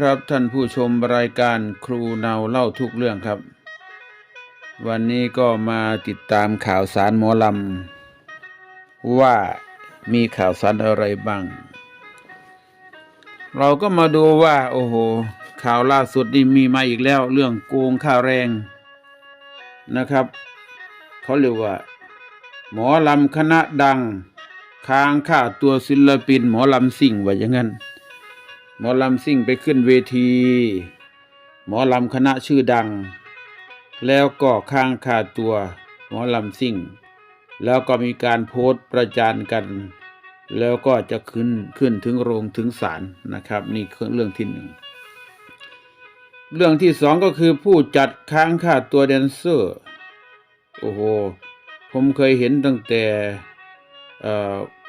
ครับท่านผู้ชมรายการครูเนาเล่าทุกเรื่องครับ วันนี้ก็มาติดตามข่าวสารหมอลำว่ามีข่าวสารอะไรบ้าง เราก็มาดูว่า โอ้โห ข่าวล่าสุดนี่มีมาอีกแล้ว เรื่องโกงค่าแรงนะครับเขาเรียกว่า หมอลำคณะดัง ค้างค่าตัวศิลปิน หมอลำสิ่งว่าอย่างนั้น หมอลำซิ่งไปขึ้นเวที หมอลำคณะชื่อดัง แล้วก็ค้างค่าตัวหมอลำซิ่ง แล้วก็มีการโพสต์ประจานกัน แล้วก็จะขึ้นขึ้นถึงโรงถึงศาลนะครับ นี่คือเรื่องที่หนึ่งเรื่องที่สองก็คือผู้จัดค้างค่าตัวแดนเซอร์โอ้โหผมเคยเห็นตั้งแต่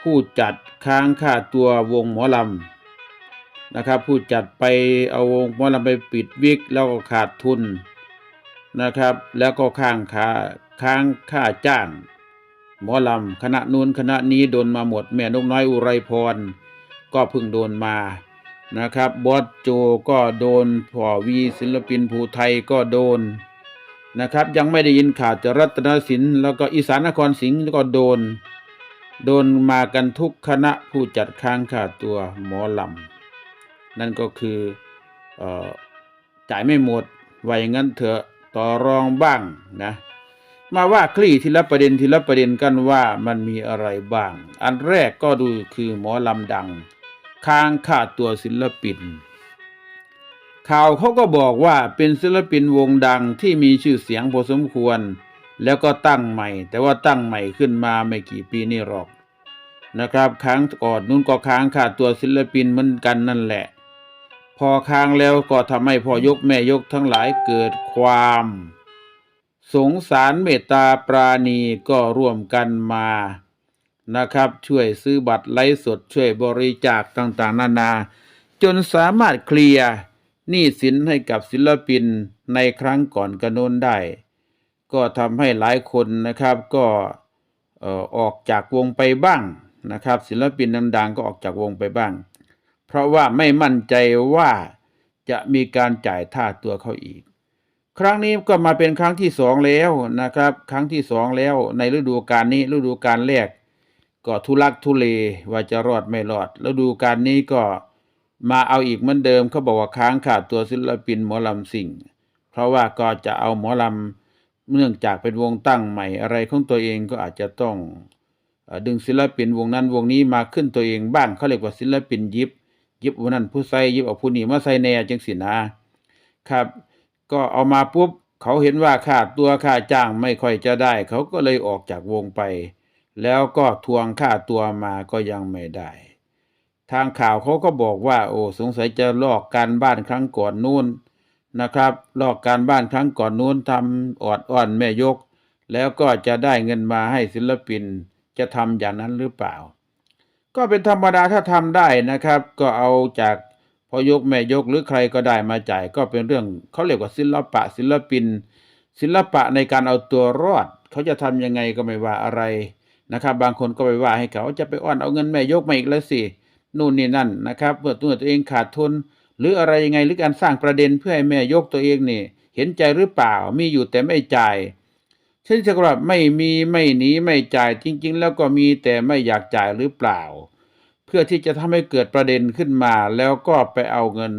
ผู้จัดค้างค่าตัววงหมอลำ นะครับ ผู้จัดไปเอาวงมอลำไปปิดวิกแล้วก็ขาดทุนนะครับ แล้วก็ค้างค่าค้างค่าจ้าง หมอลำคณะนู้นคณะนี้โดนมาหมดแม่นกน้อยอุไรพร ก็เพิ่งโดนมานะครับบอสโจก็โดนพ่อวีศิลปินภูไทยก็โดนนะครับ ยังไม่ได้ยินข่าวจะรัตนสินแล้วก็อีสานนครสิงห์ก็โดน โดนมากันทุกคณะผู้จัดค้างค่าตัวหมอลำ นั่นก็คือออจ่ายไม่หมดไว้งั้นเถอะต่อรองบ้างนะ มาว่าคลี่ทีละประเด็นทีละประเด็นกันว่ามันมีอะไรบ้าง อันแรกก็ดูคือหมอลำดัง ค้างค่าตัวศิลปิน ข่าวเขาก็บอกว่าเป็นศิลปินวงดังที่มีชื่อเสียงพอสมควร แล้วก็ตั้งใหม่ แต่ว่าตั้งใหม่ขึ้นมาไม่กี่ปีนี่หรอกนะครับค้างก่อนนู้นก็ค้างค่าตัวศิลปินเหมือนกันนั่นแหละ พอค้างแล้วก็ทำให้พ่อยกแม่ยกทั้งหลายเกิดความ สงสารเมตตาปราณีก็ร่วมกันมานะครับ ช่วยซื้อบัตรไลฟ์สดช่วยบริจาคต่างๆ นานา จนสามารถเคลียร์หนี้สินให้กับศิลปินในครั้งก่อนกระโน้นได้ ก็ทำให้หลายคนนะครับก็อออกจากวงไปบ้างนะครับ ศิลปินดังๆก็ออกจากวงไปบ้าง ราะว่าไม่มั่นใจว่าจะมีการจ่ายท่าตัวเขาอีก ครั้งนี้ก็มาเป็นครั้งที่สองแล้วนะครับ ครั้งที่สองแล้วในฤดูกาลนี้ฤดูกาลแรก ก็ทุลักทุเลว่าจะรอดไม่รอดฤดูกาลนี้ก็มาเอาอีกเหมือนเดิมเขาบอกว่าค้างขาดตัวศิลปินหมอลำสิ่ง เพราะว่าก็จะเอาหมอลำเนื่องจากเป็นวงตั้งใหม่อะไรของตัวเองก็อาจจะต้องดึงศิลปินวงนั้นวงนี้มาขึ้นตัวเองบ้างเขาเรียกว่าศิลปินยิบ ยิบวงนั้นผู้ใส่ยิบเอาผู้นี้มาใส่แหน่จังสินะครับ ก็เอามาปุ๊บเขาเห็นว่าค่าตัวค่าจ้างไม่ค่อยจะได้ เขาก็เลยออกจากวงไป แล้วก็ทวงค่าตัวมาก็ยังไม่ได้ ทางข่าวเขาก็บอกว่า โอ้สงสัยจะลอกการบ้านครั้งก่อนนู้นนะครับ ลอกการบ้านครั้งก่อนนู้นทำออดอ้อนแม่ยก แล้วก็จะได้เงินมาให้ศิลปินจะทำอย่างนั้นหรือเปล่า ก็เป็นธรรมดาถ้าทำได้นะครับ ก็เอาจากพอยกแม่ยกหรือใครก็ได้มาจ่าย ก็เป็นเรื่องเขาเรียกว่าศิลปะ ศิลปิน ศิลปะในการเอาตัวรอด เขาจะทำยังไงก็ไม่ว่าอะไรนะครับ บางคนก็ไปว่าให้เขาจะไปอ้อนเอาเงินแม่ยกมาอีกแล้วสินู่นนี่นั่นนะครับเมื่อตัวตัวเองขาดทุนหรืออะไรยังไงหรือการสร้างประเด็นเพื่อให้แม่ยกตัวเองนี่ เห็นใจหรือเปล่ามีอยู่แต่ไม่จ่าย เช่นจะว่าไม่มีไม่หนีไม่จ่ายจริง ๆ แล้วก็มีแต่ไม่อยากจ่ายหรือเปล่า เพื่อที่จะทำให้เกิดประเด็นขึ้นมา แล้วก็ไปเอาเงิน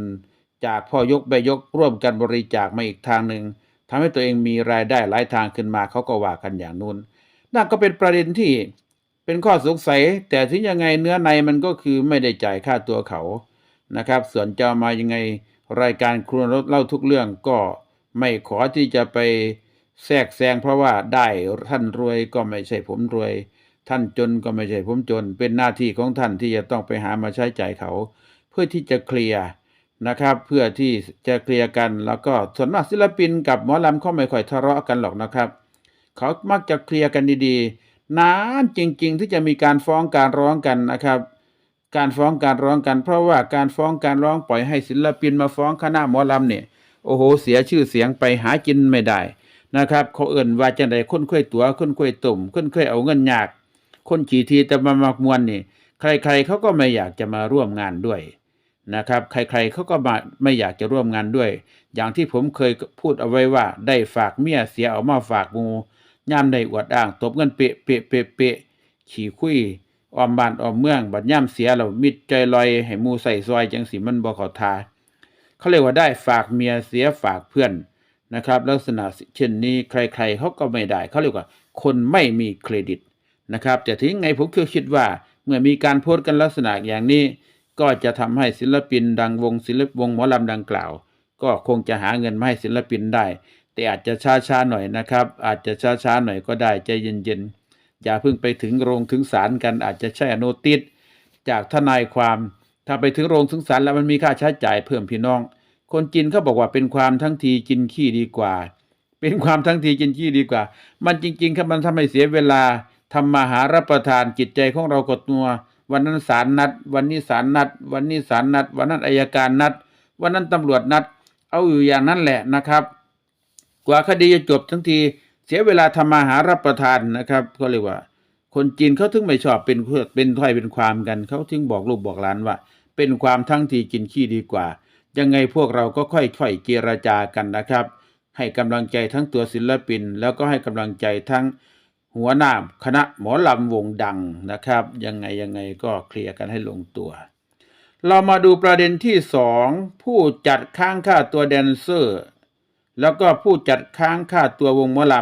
จากพ่อยกแม่ยกร่วมกันบริจาคมาอีกทางหนึ่งทำให้ตัวเองมีรายได้หลายทางขึ้นมาเขาก็ว่ากันอย่างนู้นนั่นก็เป็นประเด็นที่เป็นข้อสงสัย แต่ถึงยังไงเนื้อในมันก็คือไม่ได้จ่ายค่าตัวเขานะครับ ส่วนจะมายังไงรายการครัวเล่าทุกเรื่องก็ไม่ขอที่จะไป แทรกแซงเพราะว่าได้ท่านรวยก็ไม่ใช่ผมรวย ท่านจนก็ไม่ใช่ผมจน เป็นหน้าที่ของท่านที่จะต้องไปหามาใช้จ่ายเขา เพื่อที่จะเคลียร์นะครับ เพื่อที่จะเคลียร์กัน แล้วก็ส่วนมากศิลปินกับหมอลำเขาไม่ค่อยทะเลาะกันหรอกนะครับ เขามักจะเคลียร์กันดีๆนานจริง ๆ ที่จะมีการฟ้องการร้องกันนะครับ การฟ้องการร้องกัน เพราะว่าการฟ้องการร้องปล่อยให้ศิลปินมาฟ้องคณะหมอลำเนี่ยโอ้โห เสียชื่อเสียงไปหากินไม่ได้ นะครับ เขาเอิ่นว่าจังใดคนค่อยตัวคนค่อยตุ่มคนค่อยเอาเงินยาก คนขี่ทีแต่มามักมวนนี่ ใคร ๆเขาก็ไม่อยากจะมาร่วมงานด้วยนะครับ ใครๆเขาก็มาไม่อยากจะร่วมงานด้วย อย่างที่ผมเคยพูดเอาไว้ว่า ได้ฝากเมียเสียเอามาฝากมูย่ามได้อวดอ้างตบเงินเปะเปะเปะเปะขี่คุยออมบ้านออมเมือง บัดย่ามเสียแล้วมิดใจลอยให้มูใส่ซอยจังสิมันบ่ขาทาเขาเรียกว่าได้ฝากเมียเสียฝากเพื่อน นะครับ ลักษณะเช่นนี้ใครๆเขาก็ไม่ได้เขาเรียกว่า คนไม่มีเครดิตนะครับแต่ถึงไงผมคือคิดว่า เมื่อมีการโพสต์กันลักษณะอย่างนี้ ก็จะทำให้ศิลปินดังวงศิลปวงหมอลำดังกล่าว ก็คงจะหาเงินมาให้ศิลปินได้ แต่อาจจะช้าๆหน่อยนะครับ อาจจะช้าๆหน่อยก็ได้ใจเย็นๆอย่าเพิ่งไปถึงโรงถึงศาลกันอาจจะใช้อโนติสจากทนายความ ถ้าไปถึงโรงถึงศาลแล้วมันมีค่าใช้จ่ายเพิ่มพี่น้อง คนจีนเขาบอกว่าเป็นความทั้งทีกินขี้ดีกว่า เป็นความทั้งทีกินขี้ดีกว่า มันจริงๆครับมันทำให้เสียเวลาทำมาหารับประทานจิตใจของเรากดนัววันนั้นศาลนัด วันนี้ศาลนัด วันนี้ศาลนัด วันนั้นอายการนัด วันนั้นตำรวจนัด เอาอยู่อย่างนั้นแหละนะครับ กว่าคดีจะจบทั้งทีเสียเวลาทำมาหารับประทานนะครับเขาเรียกว่า คนจีนเขาถึงไม่ชอบเป็นเพื่อเป็นถ้อยเป็นความกันเขาถึงบอกลูกบอกหลานว่า เป็นความทั้งทีกินขี้ดีกว่า ยังไงพวกเราก็ค่อยๆเจรจากันนะครับ ให้กำลังใจทั้งตัวศิลปิน แล้วก็ให้กำลังใจทั้งหัวหน้าคณะหมอลำวงดังนะครับ ยังไงยังไงก็เคลียร์กันให้ลงตัว เรามาดูประเด็นที่สองผู้จัดค้างค่าตัวแดนเซอร์ แล้วก็ผู้จัดค้างค่าตัววงหมอล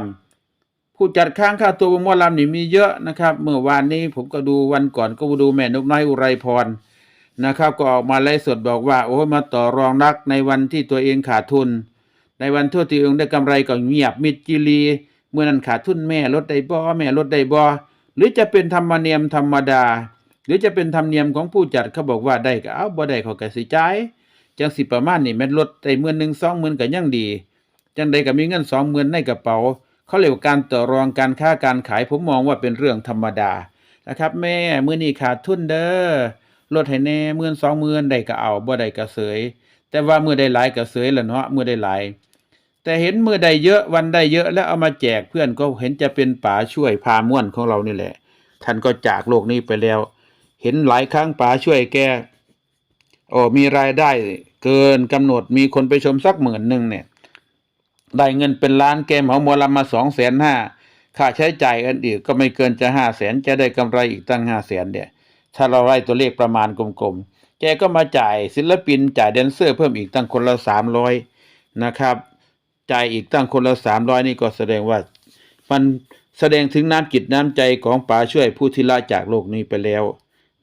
ำผู้จัดค้างค่าตัววงหมอลำนี่มีเยอะนะครับ เมื่อวานนี้ผมก็ดูวันก่อนก็ดูแม่นกน้อยอุไรพร นะครับ ก็ออกมาไลฟ์สดบอกว่า โอ้มาต่อรองรักในวันที่ตัวเองขาดทุน ในวันทั่วที่เองได้กำไรก็เงียบมิดจิลี เมื่อนั้นขาดทุนแม่ลดได้บ่แม่ลดได้บ่หรือจะเป็นธรรมเนียมธรรมดา หรือจะเป็นธรรมเนียมของผู้จัดเขาบอกว่าได้ก็เอาบ่ได้เขาก็สิจ่ายจังสิประมาณนี่แม่นลดได้หมื่นหนึ่งสองหมื่นก็ยังดี จังใดก็มีเงินสองหมื่นในกระเป๋า เขาเรียกว่าการต่อรองการค้าการขายผมมองว่าเป็นเรื่องธรรมดานะครับ แม่เมื้อนี้ขาดทุนเด้อ ลดให้แน่หมื่นสองหมื่นได้ก็เอาบ่ได้ก็เสย แต่ว่าเมื้อได้หลายก็เสยละเนาะเมื้อได้หลาย แต่เห็นเมื้อใดเยอะวันได้เยอะแล้วเอามาแจกเพื่อนก็เห็นจะเป็นป๋าช่วยพาม่วนของเรานี่แหละ ท่านก็จากโลกนี้ไปแล้ว เห็นหลายครั้งป๋าช่วยแกโอ้มีรายได้เกินกำหนดมีคนไปชมสักหมื่นหนึ่งเนี่ย ได้เงินเป็นล้านแกเหมาหมอลำมาสองแสนห้าค่าใช้จ่ายอันอื่นก็ไม่เกินจะห้าแสนจะได้กำไรอีกตั้งห้าแสนเนี่ย ถ้าเราไล่ตัวเลขประมาณกลมๆ แกก็มาจ่ายศิลปินจ่ายแดนเซอร์เพิ่มอีกตั้งคนละสามร้อยนะครับ จ่ายอีกตั้งคนละสามร้อยนี่ก็แสดงว่ามันแสดงถึงน้ำจิตน้ำใจของป๋าช่วยผู้ที่ละจากโลกนี้ไปแล้ว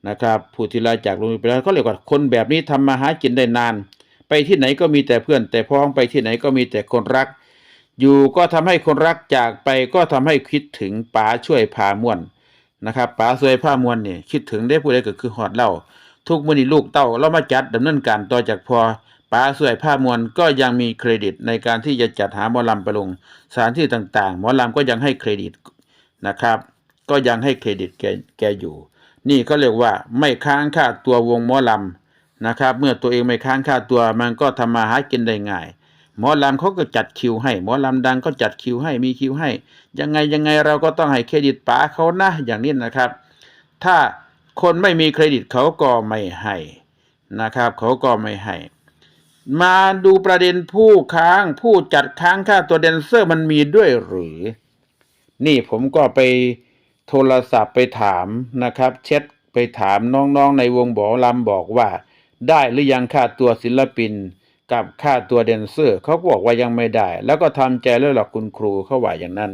นะครับ ผู้ที่ละจากโลกนี้ไปแล้วเขาเรียกว่าคนแบบนี้ทำมาหากินได้นาน ไปที่ไหนก็มีแต่เพื่อน แต่พ้องไปที่ไหนก็มีแต่คนรัก อยู่ก็ทำให้คนรักจากไปก็ทำให้คิดถึงป๋าช่วยพาม่วน นะครับป๋าช่วยพามวนเนี่ยคิดถึงได้ผู้ใดก็คือหอดเล่าทุกมื้อนี้ลูกเต้าเรามาจัดดำเนินการต่อจากพอป๋าช่วยพามวนก็ยังมีเครดิตในการที่จะจัดหาหมอลำไปลงสถานที่ต่างๆ หมอลำก็ยังให้เครดิตนะครับ ก็ยังให้เครดิตแกแกอยู่ นี่เขาเรียกว่าไม่ค้างค่าตัววงหมอลำนะครับ เมื่อตัวเองไม่ค้างค่าตัวมันก็ทำมาหากินได้ง่าย หมอลำเขาก็จัดคิวให้หมอลำดังก็จัดคิวให้มีคิวให้ ยังไงยังไงเราก็ต้องให้เครดิตป๋าเขานะอย่างนี้นะครับ ถ้าคนไม่มีเครดิตเขาก็ไม่ให้นะครับ เขาก็ไม่ให้ มาดูประเด็นผู้ค้างผู้จัดค้างค่าตัวแดนเซอร์มันมีด้วยหรือ นี่ผมก็ไปโทรศัพท์ไปถามนะครับเช็ดไปถามน้องๆในวงบอลำบอกว่า ได้หรือยังค่าตัวศิลปิน กับค่าตัวแดนเซอร์เขาก็บอกว่ายังไม่ได้ แล้วก็ทำใจแล้วหรอกคุณครูเขาว่าอย่างนั้น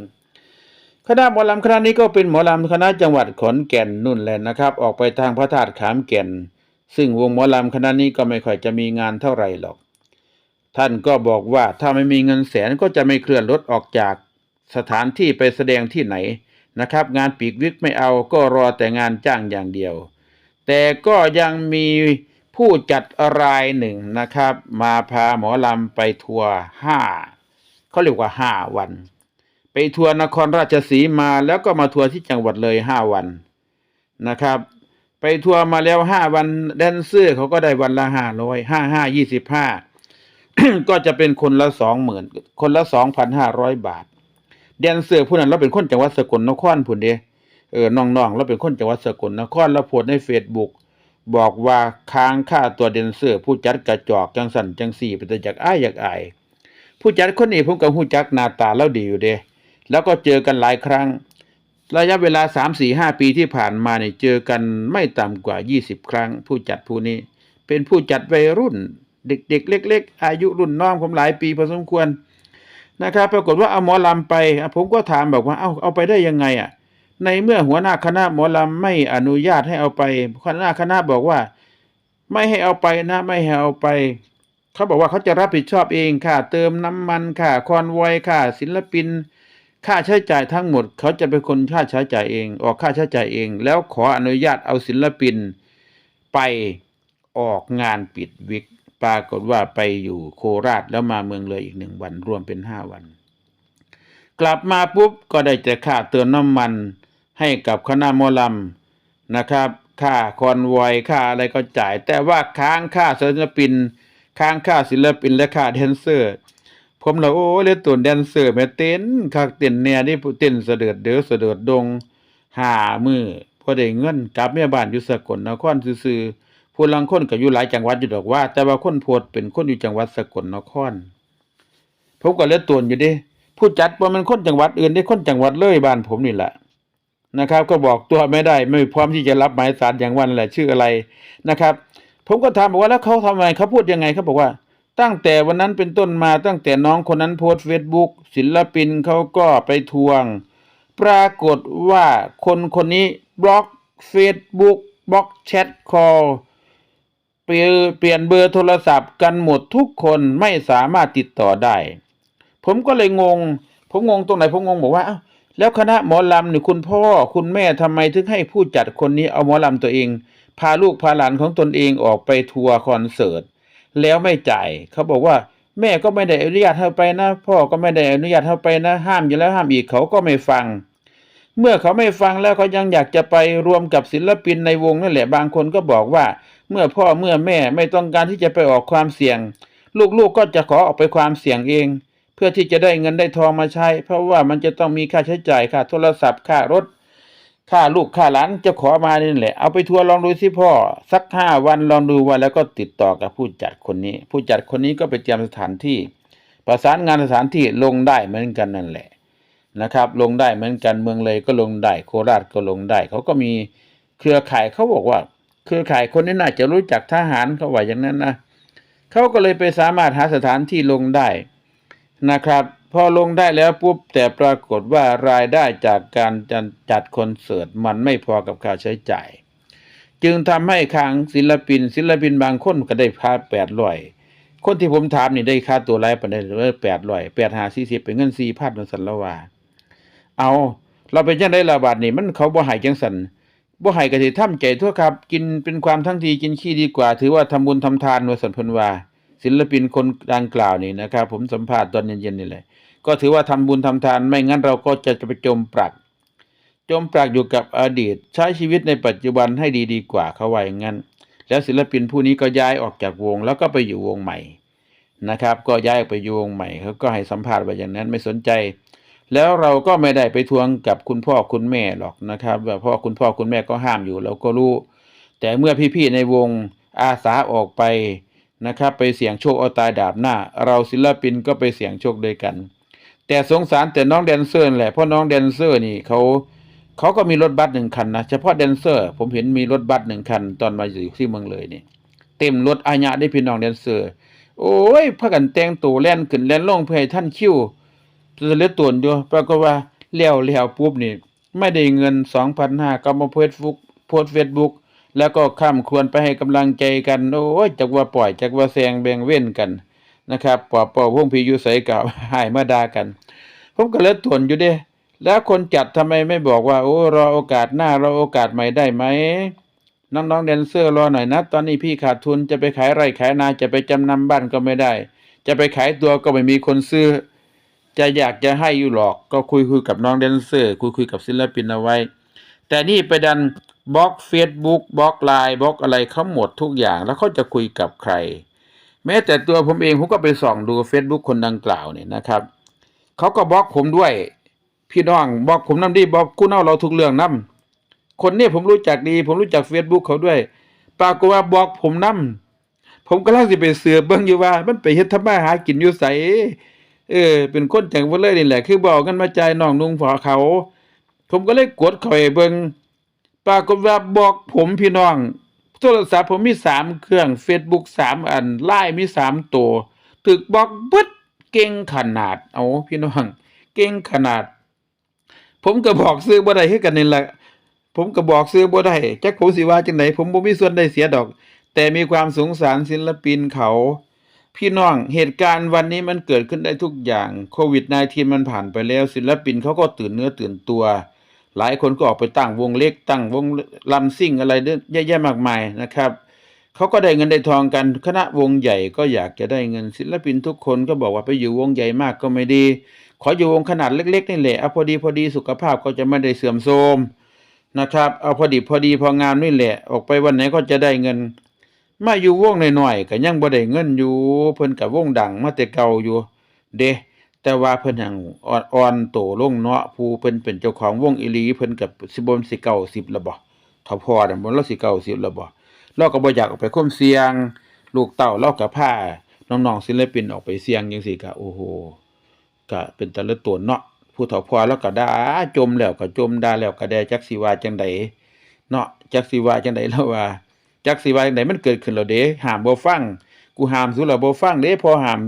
คณะหมอลำคณะนี้ก็เป็นหมอลำคณะจังหวัดขอนแก่นนุ่นแหละนะครับ ออกไปทางพระธาตุขามแก่น ซึ่งวงหมอลำคณะนี้ก็ไม่ค่อยจะมีงานเท่าไหร่หรอก ท่านก็บอกว่าถ้าไม่มีเงินแสนก็จะไม่เคลื่อนรถออกจากสถานที่ไปแสดงที่ไหนนะครับ งานปีกวิกไม่เอาก็รอแต่งานจ้างอย่างเดียว แต่ก็ยังมี ผู้จัดรายหนึ่งนะครับ มาพาหมอลำไปทัวร์ห้าเขาเรียกว่าห้าวัน ไปทัวร์นครราชสีมาแล้วก็มาทัวร์ที่จังหวัดเลยห้าวันนะครับ ไปทัวร์มาแล้วห้าวันแดนเซอร์เขาก็ได้วันละห้าร้อยห้าห้ายี่สิบห้าก็จะเป็นคนละสองหมื่นคนละสองพันห้าร้อยบาทแดนเซอร์ผู้นั้นเราเป็นคนจังหวัดสกลนครพุ่นเดเออน้องๆเราเป็นคนจังหวัดสกลนครเราโพสในเฟซบุ๊ก บอกว่าค้างค่าตัวเดนเซอร์ผู้จัดกระจอกจังสันจังสี่เป็นแต่จากอ้ายอยากอาย ผู้จัดคนนี้ผมกับผู้จักหน้าตาแล้วดีอยู่เด้แล้วก็เจอกันหลายครั้ง ระยะเวลาสามสี่ห้าปีที่ผ่านมาเนี่ยเจอกันไม่ต่ำกว่ายี่สิบครั้ง ผู้จัดผู้นี้ เป็นผู้จัดวัยรุ่น เด็กๆ เล็ก ๆ อายุรุ่นน้องผมหลายปีพอสมควรนะครับ ปรากฏว่าเอาหมอลำไป ผมก็ถามบอกว่าเอาเอาไปได้ยังไงอะ ในเมื่อหัวหน้าคณะหมอลำไม่อนุญาตให้เอาไปหัวหน้าคณะบอกว่า ไม่ให้เอาไปนะ ไม่ให้เอาไปเขาบอกว่าเขาจะรับผิดชอบเองค่าเติมน้ำมันค่าคอนวอยค่าศิลปิน ค่าใช้จ่ายทั้งหมด เขาจะเป็นคนค่าใช้จ่ายเอง ออกค่าใช้จ่ายเอง แล้วขออนุญาตเอาศิลปิน ไปออกงานปิดวิกปรากฏว่าไปอยู่โคราชแล้วมาเมืองเลยอีกหนึ่งวันรวมเป็นห้าวัน กลับมาปุ๊บก็ได้แต่ค่าเติมน้ำมัน ให้กับคณะมอลำนะครับค่าคอนวอยค่าอะไรก็จ่าย แต่ว่าค้างค่าศิลปิน ค้างค่าศิลปินและค่าแดนเซอร์ ผมเลยโอ้เลตุนแดนเซอร์แม่เต้นคักเต้นเนี่ยนี่เต้นเสด็จเด้อเสด็จดงหามือพอได้เงินกลับแม่บ้านอยู่สกลนครซื่อๆผู้ลังคนก็อยู่หลายจังหวัดอยู่ดอกว่า แต่ว่าคนโพดเป็นคนอยู่จังหวัดสกลนครผมก็เลตวนอยู่ดิผู้จัดว่ามันคนจังหวัดอื่นได้คนจังหวัดเลยบ้านผมนี่แหละ นะครับ ก็บอกตัวไม่ได้ไม่พร้อมที่จะรับหมายสารอย่างวันแหละชื่ออะไรนะครับ ผมก็ถามบอกว่าแล้วเขาทำไมเขาพูดยังไงเขาบอกว่า ตั้งแต่วันนั้นเป็นต้นมาตั้งแต่น้องคนนั้นโพสเฟซบุ๊กศิลปินเขาก็ไปทวง ปรากฏว่าคนคนนี้บล็อกเฟซบุ๊กบล็อกแชทคอลเปลี่ยนเปลี่ยนเบอร์โทรศัพท์กันหมดทุกคนไม่สามารถติดต่อได้ ผมก็เลยงง ผมงงตรงไหนผมงงบอกว่าอ้าว แล้วคณะหมอลำนี่คุณพ่อคุณแม่ทำไมถึงให้ผู้จัดคนนี้เอาหมอลำตัวเอง พาลูกพาหลานของตนเองออกไปทัวร์คอนเสิร์ตแล้วไม่จ่ายเขาบอกว่าแม่ก็ไม่ได้อนุญาตให้ไปนะ พ่อก็ไม่ได้อนุญาตให้ไปนะ ห้ามอยู่แล้วห้ามอีกเขาก็ไม่ฟัง เมื่อเขาไม่ฟังแล้วเขายังอยากจะไปรวมกับศิลปินในวงนั่นแหละบางคนก็บอกว่า เมื่อพ่อเมื่อแม่ไม่ต้องการที่จะไปออกความเสี่ยง ลูกๆก็จะขอออกไปความเสี่ยงเอง เพื่อที่จะได้เงินได้ทองมาใช้ เพราะว่ามันจะต้องมีค่าใช้จ่ายค่าโทรศัพท์ค่ารถค่าลูกค่าหลานจะขอมานี่แหละ เอาไปทัวร์ลองดูสิพ่อ สักห้าวันลองดูว่าแล้วก็ติดต่อกับผู้จัดคนนี้ ผู้จัดคนนี้ก็ไปเตรียมสถานที่ ประสานงานสถานที่ลงได้เหมือนกันนั่นแหละนะครับ ลงได้เหมือนกันเมืองเลยก็ลงได้โคราชก็ลงได้เขาก็มีเครือข่ายเขาบอกว่า เครือข่ายคนนี้น่าจะรู้จักทหารเขาว่าอย่างนั้นนะเขาก็เลยไปสามารถหาสถานที่ลงได้ นะครับ พอลงได้แล้วปุ๊บแต่ปรากฏว่ารายได้จากการจัดคอนเสิร์ตมันไม่พอกับค่าใช้จ่าย จึงทำให้ทางศิลปิน ศิลปินบางคนก็ได้ค่าแปดร้อยคนที่ผมถามนี่ได้ค่าตัวไรปานใดหรือแปดร้อยแปดหาสี่สิบเป็นเงินสี่พันสันละว่าเอาเราไปจังได้ระบาดนี่มันเขาบ่หายจังสันบ่หายก็สิทำใจทั่วครับ กินเป็นความทั้งทีกินขี้ดีกว่า ถือว่าทำบุญทำทานว่าสันพนว่า ศิลปินคนดังกล่าวนี่นะครับ ผมสัมภาษณ์ตอนเย็นๆนี่แหละก็ถือว่าทำบุญทำทานไม่งั้นเราก็จะจะไปจมปลัก จมปลักอยู่กับอดีต ใช้ชีวิตในปัจจุบันให้ดีดีกว่าเขาว่าอย่างนั้น แล้วศิลปินผู้นี้ก็ย้ายออกจากวง แล้วก็ไปอยู่วงใหม่นะครับ ก็ย้ายไปอยู่วงใหม่เขาก็ให้สัมภาษณ์ไว้อย่างนั้นไม่สนใจ แล้วเราก็ไม่ได้ไปทวงกับคุณพ่อคุณแม่หรอกนะครับว่าพ่อคุณพ่อคุณแม่ก็ห้ามอยู่เราก็รู้ แต่เมื่อพี่ๆในวงอาสาออกไป นะครับ ไปเสี่ยงโชคเอาตายดาบหน้า เราศิลปินก็ไปเสี่ยงโชคด้วยกัน แต่สงสารแต่น้องแดนเซอร์แหละเพราะน้องแดนเซอร์นี่เขาเขาก็มีรถบัสหนึ่งคันนะเฉพาะแดนเซอร์ ผมเห็นมีรถบัสหนึ่งคัน ตอนมาอยู่ที่เมืองเลยนี่เต็มรถอาญะได้พี่น้องแดนเซอร์ โอ้ยพากันแต่งตัวแล่นขึ้นแล่นลงเพื่อให้ท่านคิวจะเลือตวนอยู่ปรากฏว่าเลี้ยวเลี้ยวปุ๊บนี่ไม่ได้เงิน2,500ก็มาโพสต์ฟุกโพสต์เฟซบุ๊ก แล้วก็ข้ามควรไปให้กำลังใจกันโอ้ยจักว่าปล่อยจักว่าแซงแบ่งเว้นกันนะครับปอบปอวงพีอยู่ใสกับหายมาดากัน ผมก็เลยทนอยู่เด้ แล้วคนจัดทำไมไม่บอกว่า โอ้รอโอกาสหน้ารอโอกาสใหม่ได้ไหมน้องๆแดนเซอร์รอหน่อยนะ ตอนนี้พี่ขาดทุนจะไปขายไร่ขายนาจะไปจำนำบ้านก็ไม่ได้ จะไปขายตัวก็ไม่มีคนซื้อ จะอยากจะให้อยู่หรอกก็คุยคุยกับน้องแดนเซอร์คุยคุยกับศิลปินเอาไว้ แต่นี่ไปดัน บล็อกเฟซบุ๊กบล็อกไลน์บล็อกอะไรเขาหมดทุกอย่าง แล้วเขาจะคุยกับใคร แม้แต่ตัวผมเองผมก็ไปส่องดู Facebook คนดังกล่าวเนี่ยนะครับเขาก็บล็อกผมด้วย พี่น้องบล็อกผมน้ำดีบล็อกคู่เน่าเราทุกเรื่องน้ำคนนี้ผมรู้จักดี ผมรู้จัก Facebook เขาด้วย ปรากฏว่าบล็อกผมนํผมกำลังสิไปเสือเบิ่งอยู่ว่า มันไปเฮ็ดทำมาหากินอยู่ไสเออ เป็นคนจังวัดเลยนี่แหละ คือบอกกันมาใจน้องนุ่งฝอเขา ผมก็เลยกดข้าไปเบิ่ง ปรากฏว่าบอกผมพี่น้อง โทรศัพท์ผมมีสามเครื่อง Facebook สามอัน Line มีสามตัวตึกบอกเบิดเก่งขนาด เอาพี่น้อง เก่งขนาด ผมก็บอกซื้อบ่ได้คือกันนี่แหละผมก็บอกซื้อบ่ได้จักผมสิว่าจังไดผมบ่มีส่วนได้เสียดอก แต่มีความสงสารศิลปินเขา พี่น้องเหตุการณ์วันนี้มันเกิดขึ้นได้ทุกอย่างโควิด -19 มันผ่านไปแล้ว ศิลปินเขาก็ตื่นเนื้อตื่นตัว หลายคนก็ออกไปตั้งวงเล็กตั้งวงลำซิ่งอะไรเยอะแยะมากมายนะครับเขาก็ได้เงินได้ทองกันคณะวงใหญ่ก็อยากจะได้เงินศิลปินทุกคนก็บอกว่าไปอยู่วงใหญ่มากก็ไม่ดี ขออยู่วงขนาดเล็กๆนี่แหละเอาพอดีพอดีสุขภาพก็จะไม่ได้เสื่อมโทรมนะครับเอาพอดีพอดีพองามนี่แหละ ออกไปวันไหนก็จะได้เงิน มาอยู่วงหน่อยๆก็ยังบ่ได้เงินอยู่เพิ่นก็วงดังมาแต่เก่าอยู่ เด แต่ว่าเพิ่นหังอ่อนอ่อนโตลงเนาะผู้เพิ่นเป็นเจ้าของวงอีลีเพิ่นก็สิบ่สิเก่า10แล้วบ่ถ้าพอนบ่เราสิเก่า10แล้วบ่เราก็บ่อยากออกไปค้มเสี่ยง ลูกเต้าเราก็พาน้องๆศิลปินออกไปเสี่ยงจังซี่ก็โอ้โหก็เป็นแต่ละตนเนาะผู้เฒ่าพอแล้วก็ด่าจมแล้วก็จมด่าแล้วก็แดจักสิว่าจังใดเนาะจักสิว่าจังใดแล้วว่าจักสิว่าจังไดมันเกิดขึ้นแล้วเด้ห้ามบ่ฟัง กูห้ามสุแล้วบ่ฟังเด้พอห้าม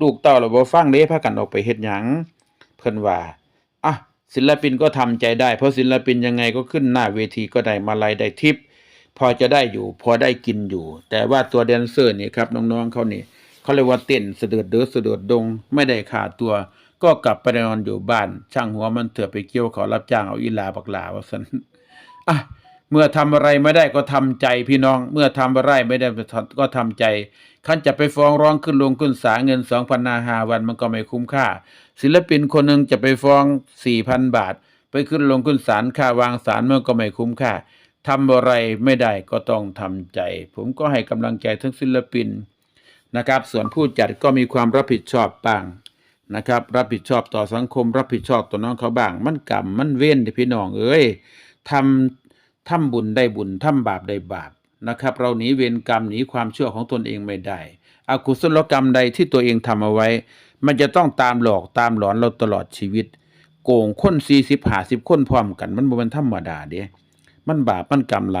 ลูกเต้าแล้วบ่ฟังเด้พากันออกไปเฮ็ดหยังเพิ่นว่าอะศิลปินก็ทำใจได้ เพราะศิลปินยังไงก็ขึ้นหน้าเวทีก็ได้มาลัยได้ทิปพอจะได้อยู่พอได้กินอยู่ แต่ว่าตัวแดนเซอร์นี่ครับน้องๆเขานี่เขาเรียกว่าเต้นเสดือดเดือดเสดือดดง ไม่ได้ขาดตัว ก็กลับไปนอนอยู่บ้าน ช่างหัวมันเถื่อไปเกี่ยวขารับจ้างเอาอีหลาบักหลาว่าสันอะเมื่อทำอะไรไม่ได้ก็ทำใจพี่น้อง เมื่อทำอะไรไม่ได้ก็ทำใจ คันจะไปฟ้องร้องขึ้นลงขึ้นศาลเงิน2,000นนาหาวันมันก็ไม่คุ้มค่า ศิลปินคนหนึ่งจะไปฟ้อง4,000บาท ไปขึ้นลงขึ้นศาลค่าวางศาลมันก็ไม่คุ้มค่าทำอะไรไม่ได้ก็ต้องทำใจ ผมก็ให้กำลังใจทั้งศิลปินนะครับ ส่วนผู้จัดก็มีความรับผิดชอบบ้างนะครับ รับผิดชอบต่อสังคม รับผิดชอบต่อน้องเขาบ้าง มันกรรมมันเว้นที่พี่น้องเอ้ยทำทำบุญได้บุญทำบาปได้บาป นะครับ เราหนีเวรกรรมหนีความชั่วของตนเองไม่ได้อกุศลกรรมใดที่ตัวเองทำเอาไว้ มันจะต้องตามหลอกตามหลอนเราตลอดชีวิต โกงคนสี่สิบหาสิบคนพร้อมกัน มันบ่เป็นธรรมดาเด้มันบาปมันกรรมไหล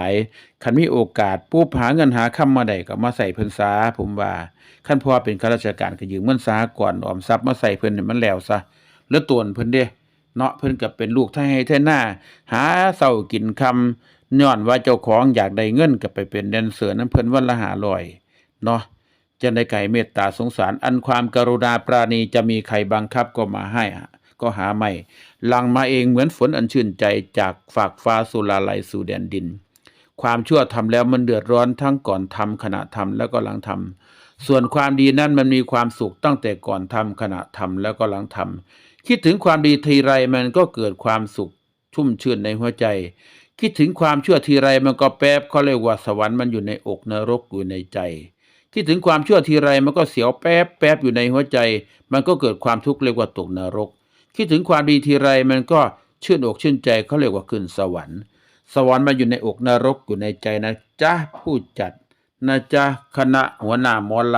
คันมีโอกาสปุ๊บหาเงินหาคำมาได้ก็มาใส่เพิ่นซาผมว่าคันพ่อเป็นข้าราชการก็ยืมเงินสาก่อนออมทรัพย์มาใส่เพิ่นให้มันแล้วซะแล้วตวนเพิ่นเด้เนาะเพิ่นก็เป็นลูกไทยให้ไทยหน้า หาเช้ากินคำ ย้อนว่าเจ้าของอยากได้เงินก็ไปเป็นแดนเซอร์นั้นเพิ่นวันละ500เนาะจะได้ไก่เมตตาสงสาร อันความกรุณาปราณีจะมีใครบังคับก็มาให้ก็หาไม่หลังมาเองเหมือนฝนอันชื่นใจจากฝากฟ้าสุราลัยสู่แดนดิน ความชั่วทำแล้วมันเดือดร้อนทั้งก่อนทำขณะทำแล้วก็หลังทำส่วนความดีนั้นมันมีความสุขตั้งแต่ก่อนทำขณะทำแล้วก็หลังทำคิดถึงความดีทีไรมันก็เกิดความสุขชุ่มชื่นในหัวใจ คิดถึงความชั่วทีไรมันก็แป๊บเขาเรียกว่าสวรรค์มันอยู่ในอกนรกอยู่ในใจ คิดถึงความชั่วทีไรมันก็เสียวแป๊บแป๊บอยู่ในหัวใจ มันก็เกิดความทุกข์เรียกว่าตกนรก คิดถึงความดีทีไรมันก็ชื่นอกชื่นใจเขาเรียกว่าขึ้นสวรรค์ สวรรค์มาอยู่ในอกนรกอยู่ในใจนะจ๊ะผู้จัดนะจ๊ะคณะหัวหน้าหมอล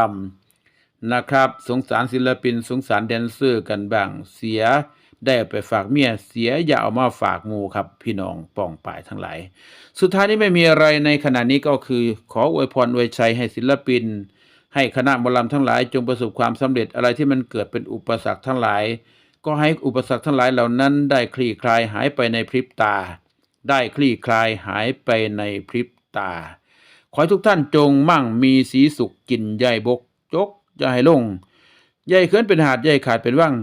ำนะครับ สงสารศิลปินสงสารแดนเซอร์กันบ้างเสีย ได้เอาไปฝากเมียเสียอย่าเอามาฝากงูครับ พี่น้องป้องป่ายทั้งหลาย สุดท้ายนี้ไม่มีอะไรในขณะนี้ก็คือ ขออวยพรอวยชัยให้ศิลปิน ให้คณะหมอลำทั้งหลาย จงประสบความสำเร็จอะไรที่มันเกิดเป็นอุปสรรคทั้งหลาย ก็ให้อุปสรรคทั้งหลายเหล่านั้น ได้คลี่คลายหายไปในพริบตา ได้คลี่คลายหายไปในพริบตา ขอให้ทุกท่านจงมั่งมีสีสุขกินใหญ่บกจกให้ลงใหญ่เขินเป็นหาดใหญ่ขาดเป็นว่าง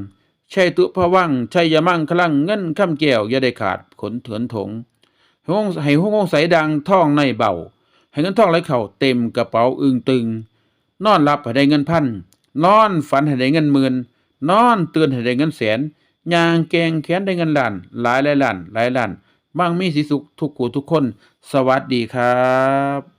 ใช่ตุพะว่างใช่ยามั่งคลั่งเงินข้ามแก้วอย่าได้ขาดขนเถือนถงห้องให้ห้องใสดังท่องในเบาให้เงินท่องไหลเข่าเต็มกระเป๋าอึงตึง นอนหลับให้ได้เงินพันนอนฝันให้ได้เงินหมื่นนอนเตื่นให้ได้เงินแสนยางแกงแขนได้เงินล้าน หลายหลายล้านหลายล้านมั่งมีสีสุขทุกกูทุกคน สวัสดีครับ